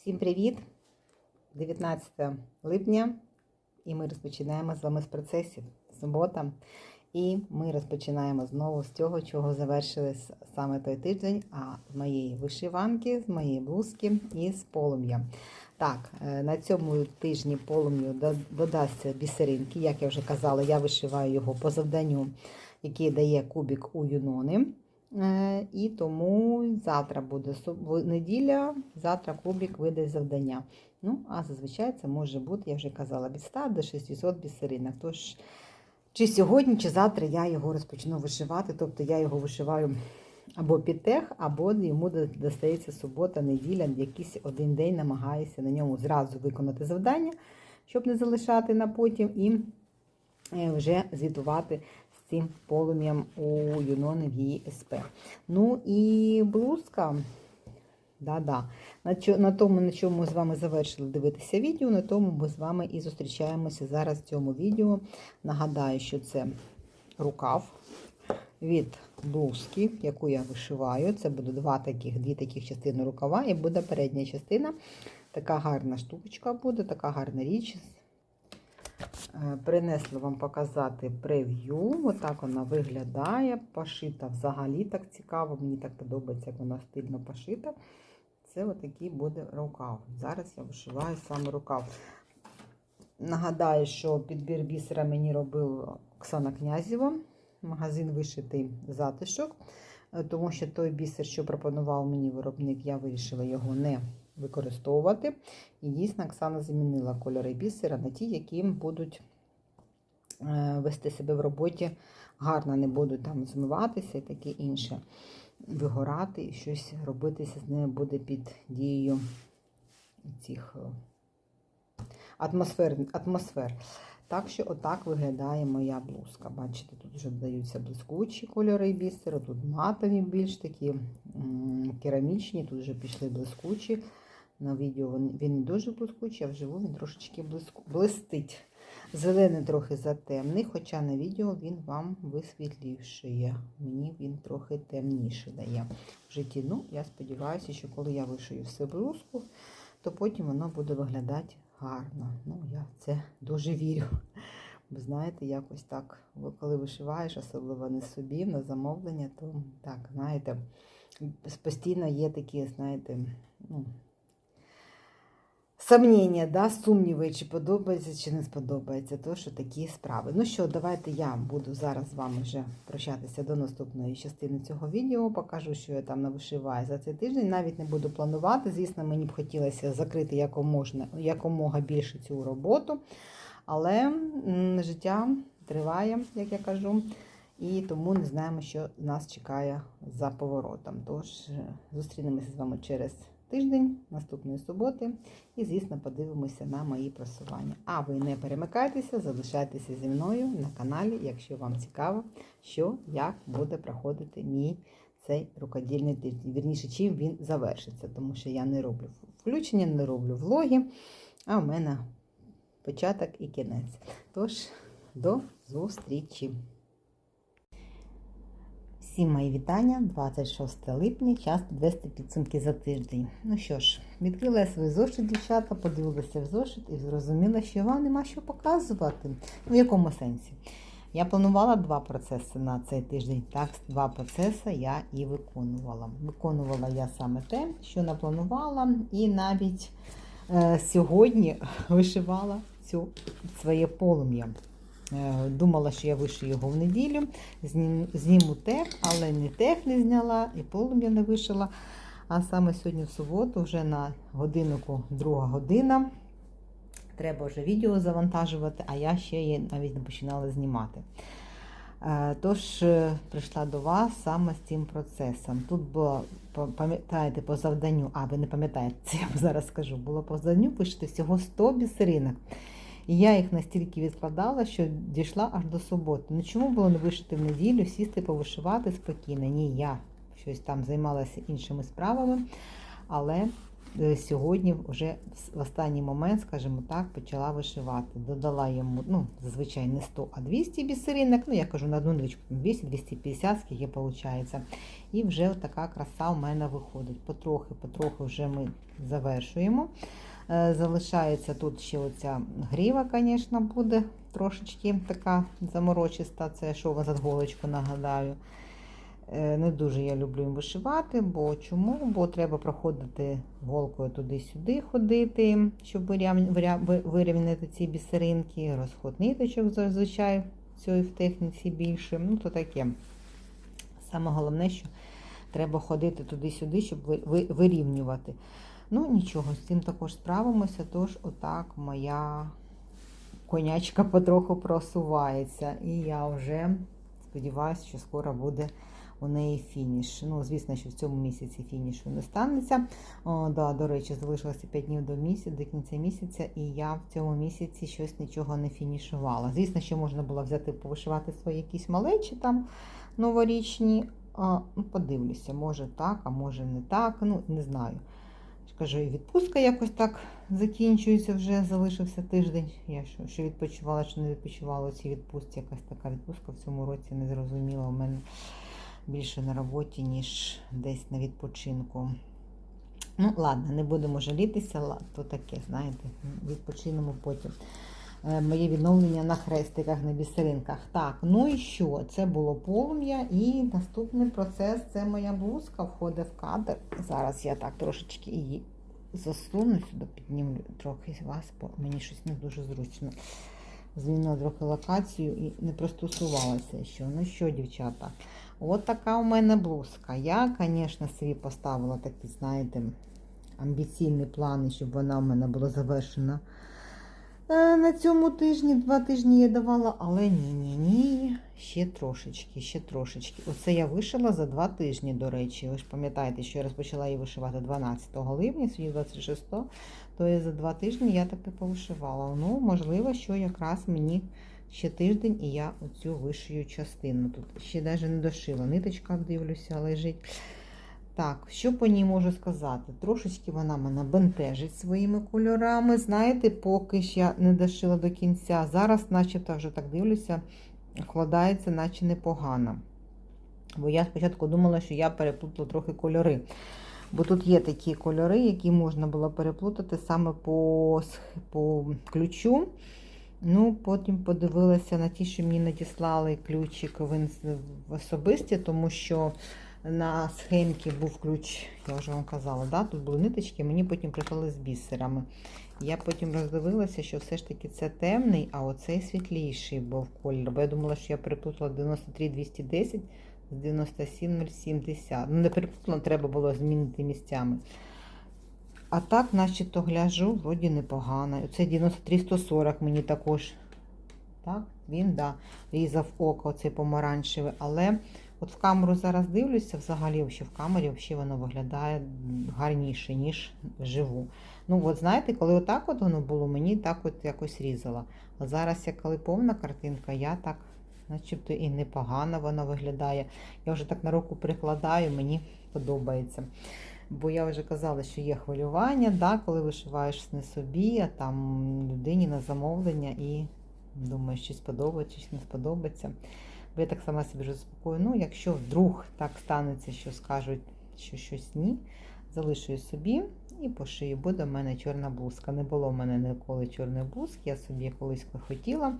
Всім привіт! 19 липня, і ми розпочинаємо з вами з процесів. Субота. І ми розпочинаємо знову з цього, чого завершили саме той тиждень, а з моєї вишиванки, з моєї блузки і з полум'я. Так, е, на цьому тижні полум'ю до- додасться бісеринки. Як я вже казала, я вишиваю його по завданню, який дає кубік у юнони. Е, І тому завтра буде неділя, завтра кубік видасть завдання. Ну, а зазвичай це може бути, я вже казала, від 100 до 600 бісеринок. Тож, чи сьогодні, чи завтра я його розпочну вишивати, тобто я його вишиваю або під тех, або йому достається субота, неділя, якийсь один день намагаюся на ньому зразу виконати завдання, щоб не залишати на потім, і е, вже звітувати цим полум'ям у Юнони в її СП. Ну і блузка. Да-да. На, тому, на чому ми з вами завершили дивитися відео, на тому ми з вами і зустрічаємося зараз в цьому відео. Нагадаю, що це рукав від блузки, яку я вишиваю. Це буде два таких, дві таких частини рукава, і буде передня частина. Така гарна штучка буде, така гарна річ. Е, Принесла вам показати прев'ю. Отак вона виглядає. Пошита взагалі так цікаво. Мені так подобається, як вона стильно пошита. Це отакий буде рукав. Зараз я вишиваю саме рукав. Нагадаю, що підбір бісера мені робив Оксана Князєва, магазин вишитий затишок, Е, тому що той бісер, що пропонував мені виробник, я вирішила його не використовувати. І дійсно Оксана замінила кольори бісера на ті, які будуть е, вести себе в роботі гарно, не будуть там змиватися і таке інше. Вигорати і щось робитися з ними буде під дією цих е, атмосфер. атмосфер. Так що отак виглядає моя блузка. Бачите, тут вже додаються блискучі кольори бісеру, тут матові більш такі керамічні, тут вже пішли блискучі. На відео він, не дуже блискучий, а вживу він трошечки блистить. Зелений трохи затемний, хоча на відео він вам висвітлішає. Мені він трохи темніше дає в житті. Ну, я сподіваюся, що коли я вишию все блузку, то потім воно буде виглядати гарно. Ну, я в це дуже вірю. Бо знаєте, якось так, коли вишиваєш, особливо не собі, на замовлення, то так, знаєте, постійно є такі, знаєте, ну, сомнення, да, сумніви, чи подобається, чи не сподобається, то що такі справи. Ну що, давайте я буду зараз з вами вже прощатися до наступної частини цього відео. Покажу, що я там навишиваю за цей тиждень. Навіть не буду планувати. Звісно, мені б хотілося закрити якомога, якомога більше цю роботу. Але життя триває, як я кажу. І тому не знаємо, що нас чекає за поворотом. Тож е, зустрінемося з вами через тиждень, наступної суботи, і, звісно, подивимося на мої просування. А ви не перемикайтеся, залишайтеся зі мною на каналі, якщо вам цікаво, що як буде проходити мій цей рукодільний тиждень. Вірніше, чим він завершиться, тому що я не роблю включення, не роблю влоги, а в мене початок і кінець. Тож, до зустрічі! Всім мої вітання, 26 липня, час підвести підсумки за тиждень. Ну що ж, відкрила я свій зошит, дівчата, подивилася в зошит і зрозуміла, що вам нема що показувати. В якому сенсі? Я планувала два процеси на цей тиждень. Так, два процеси я і виконувала. Виконувала я саме те, що напланувала, і навіть е, сьогодні вишивала цю своє полум'я. Е, Думала, що я вишию його в неділю, зніму тех, але не тех не зняла і полум'я не вишила. А саме сьогодні в суботу, вже на годиннику друга година. Треба вже відео завантажувати, а я ще її навіть не починала знімати. Е, Тож е, прийшла до вас саме з цим процесом. Тут було, пам'ятаєте, по завданню, а ви не пам'ятаєте, це я вам зараз скажу, було по завданню пишете всього 100 бісеринок. І я їх настільки відкладала, що дійшла аж до суботи. Ну чому було не вишити в неділю, сісти повишивати спокійно? Ні, я щось там займалася іншими справами. Але сьогодні вже в- останній момент, скажімо так, почала вишивати. Додала йому, ну, зазвичай не 100, а 200 бісеринок. Ну, я кажу на одну ниточку, 200-250, скільки виходить. І вже така краса в мене виходить. Потрохи, потрохи вже ми завершуємо. Е, Залишається тут ще оця гріва, звісно, буде трошечки така заморочиста. Це що за голочку нагадаю. Е, Не дуже я люблю їм вишивати, бо чому? Бо треба проходити голкою туди-сюди ходити, щоб вирівняти ці бісеринки, розход ниточок зазвичай цієї в техніці більше. Ну, то таке. Саме головне, що треба ходити туди-сюди, щоб ви- ви- вирівнювати. Ну, нічого, з цим також справимося, тож отак моя конячка потроху просувається. І я вже сподіваюся, що скоро буде у неї фініш. Ну, звісно, що в цьому місяці фінішу не станеться. О, да, до речі, залишилося 5 днів до місяця, до кінця місяця, і я в цьому місяці щось нічого не фінішувала. Звісно, що можна було взяти повишивати свої якісь малечі там новорічні. А, ну, подивлюся, може так, а може не так. Ну, не знаю. Я ж Кажу, і відпустка якось так закінчується вже, залишився тиждень. Я що, що відпочивала, чи не відпочивала у цій відпустці. Якась така відпустка в цьому році не зрозуміла. У мене більше на роботі, ніж десь на відпочинку. Ну, ладно, не будемо жалітися, то таке, знаєте, відпочинемо потім. Е, Моє відновлення на хрестиках, на бісеринках. Так, ну і що? Це було полум'я, і наступний процес це моя блузка входить в кадр. Зараз я так трошечки її засуну сюди, піднімлю трохи вас, бо мені щось не дуже зручно. Змінила трохи локацію і не пристосувалася ще. Ну що, дівчата? От така у мене блузка. Я, звісно, собі поставила такі, знаєте, амбіційні плани, щоб вона у мене була завершена на цьому тижні. Два тижні я давала, але ні-ні-ні, ще трошечки, ще трошечки. Оце я вишила за два тижні, до речі. Ви ж пам'ятаєте, що я розпочала її вишивати 12 липня, сьогодні 26 то і за два тижні я таки повишивала. Ну, можливо, що якраз мені ще тиждень і я оцю вишию частину. Тут ще навіть не дошила. Ниточка, дивлюся, лежить. Так, що по ній можу сказати? Трошечки вона мене бентежить своїми кольорами. Знаєте, поки я не дошила до кінця. Зараз, начебто, вже так дивлюся, вкладається, наче непогано. Бо я спочатку думала, що я переплутала трохи кольори. Бо тут є такі кольори, які можна було переплутати саме по, по ключу. Ну, потім подивилася на ті, що мені надіслали ключик в особисті, тому що на схемці був ключ, я вже вам казала, да? тут були ниточки, мені потім прислали з бісерами. Я потім роздивилася, що все ж таки це темний, а оцей світліший був колір. Бо я думала, що я переплутала 93-210 з 97-070. Ну, не переплутала, треба було змінити місцями. А так, начебто, гляжу, вроді непогано. Оце 93-140 мені також. Так, він, да, різав око, оцей помаранчевий. Але от в камеру зараз дивлюся, взагалі, що в камері воно виглядає гарніше, ніж вживу. Ну, от знаєте, коли отак от воно було, мені так от якось різало. А зараз, як коли повна картинка, я так, начебто, і непогано воно виглядає. Я вже так на руку прикладаю, мені подобається. Бо я вже казала, що є хвилювання, да, коли вишиваєш не собі, а там людині на замовлення і думаєш, чи сподобається, чи не сподобається. Бо я так сама собі заспокою. Ну, якщо вдруг так станеться, що скажуть, що щось ні, залишую собі і пошию. Буде в мене чорна блузка. Не було в мене ніколи чорної блузки, я собі колись хотіла.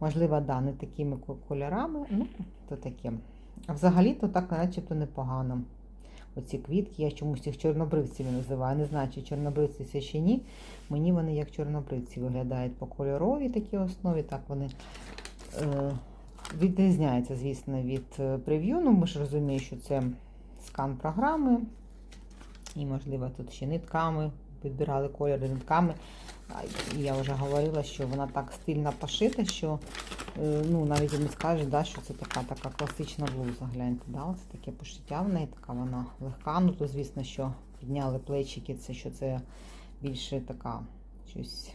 Можливо, да, не такими кольорами, ну, то таке. А взагалі-то так начебто непогано. Оці квітки, я чомусь їх чорнобривцями називаю. Не знаю, чи чорнобривці це ще ні. Мені вони як чорнобривці виглядають по кольоровій такій основі. Так вони е, відрізняються, звісно, від е, прев'ю. Ну, ми ж розуміємо, що це скан програми. І, можливо, тут ще нитками підбирали кольори нитками. Я вже говорила, що вона так стильно пошита, що е, ну, навіть не скажеш, да, що це така така класична блуза. Гляньте, да, ось таке пошиття в неї, така вона легка. Ну, то, звісно, що підняли плечики, це що це більше така щось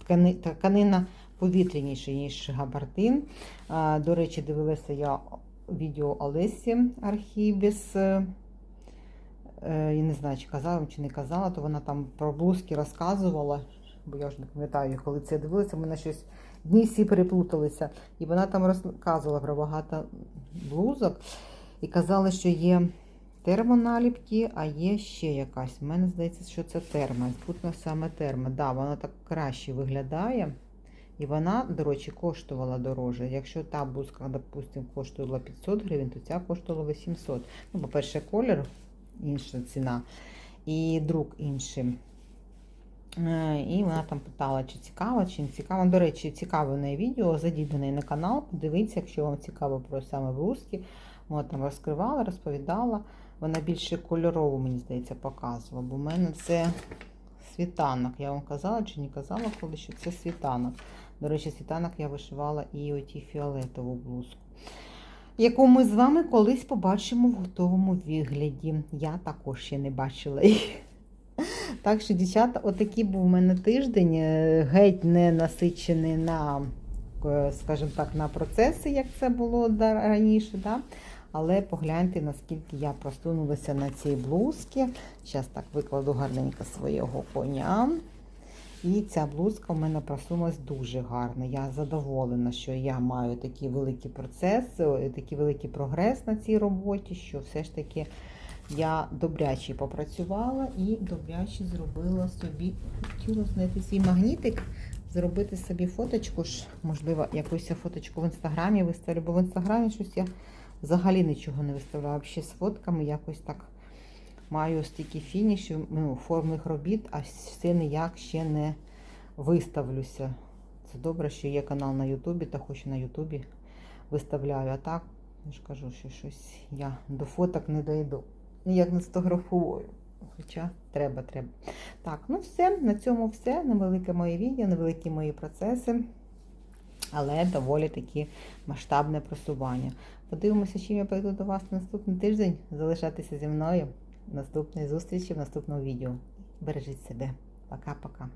ткани, тканина повітряніша, ніж габардин. До речі, дивилася я відео Олесі Архібіс. е, я не знаю, чи казала вам, чи не казала, то вона там про блузки розказувала, бо я ж не пам'ятаю, коли це дивилася, мене щось дні всі переплуталися. І вона там розказувала про багато блузок і казала, що є термоналіпки, а є ще якась. У мене здається, що це терма. Спутно саме терма. Да, вона так краще виглядає. І вона, до речі, коштувала дороже. Якщо та блузка, допустимо, коштувала 500 гривень, то ця коштувала 800. Ну, по-перше, колір інша ціна, і друк інший. Е, І вона там питала, чи цікаво, чи не цікаво. До речі, цікаве неї відео. Зайдіть до неї на канал, подивіться, якщо вам цікаво про саме блузки. Вона там розкривала, розповідала. Вона більше кольорову, мені здається, показувала. Бо в мене це світанок. Я вам казала чи не казала, коли що це світанок. До речі, світанок я вишивала і оті фіолетову блузку. Яку ми з вами колись побачимо в готовому вигляді. Я також ще не бачила її. Так що, дівчата, отакий був у мене тиждень, е, геть не насичений на, е, скажімо так, на процеси, як це було раніше. Да? Але погляньте, наскільки я просунулася на цій блузці. Зараз так викладу гарненько свого коня. І ця блузка в мене просунулась дуже гарно. Я задоволена, що я маю такий великий процес, такий великий прогрес на цій роботі, що все ж таки я добряче попрацювала і добряче зробила собі, хотіла знайти свій магнітик, зробити собі фоточку можливо, якусь фоточку в інстаграмі виставлю, бо в інстаграмі щось я взагалі нічого не виставляю. Взагалі з фотками якось так маю стільки фінішів, ну, формних робіт, а все ніяк ще не виставлюся. Це добре, що є канал на Ютубі, та хоч і на Ютубі виставляю. А так, я ж кажу, що щось я до фоток не дойду. Ніяк не сфотографую. Хоча треба, треба. Так, ну все, на цьому все. Невелике моє відео, невеликі мої процеси, але доволі таки масштабне просування. Подивимося, чим я прийду до вас наступний тиждень. Залишайтеся зі мною. Наступної зустрічі в наступному відео. Бережіть себе. Пока-пока.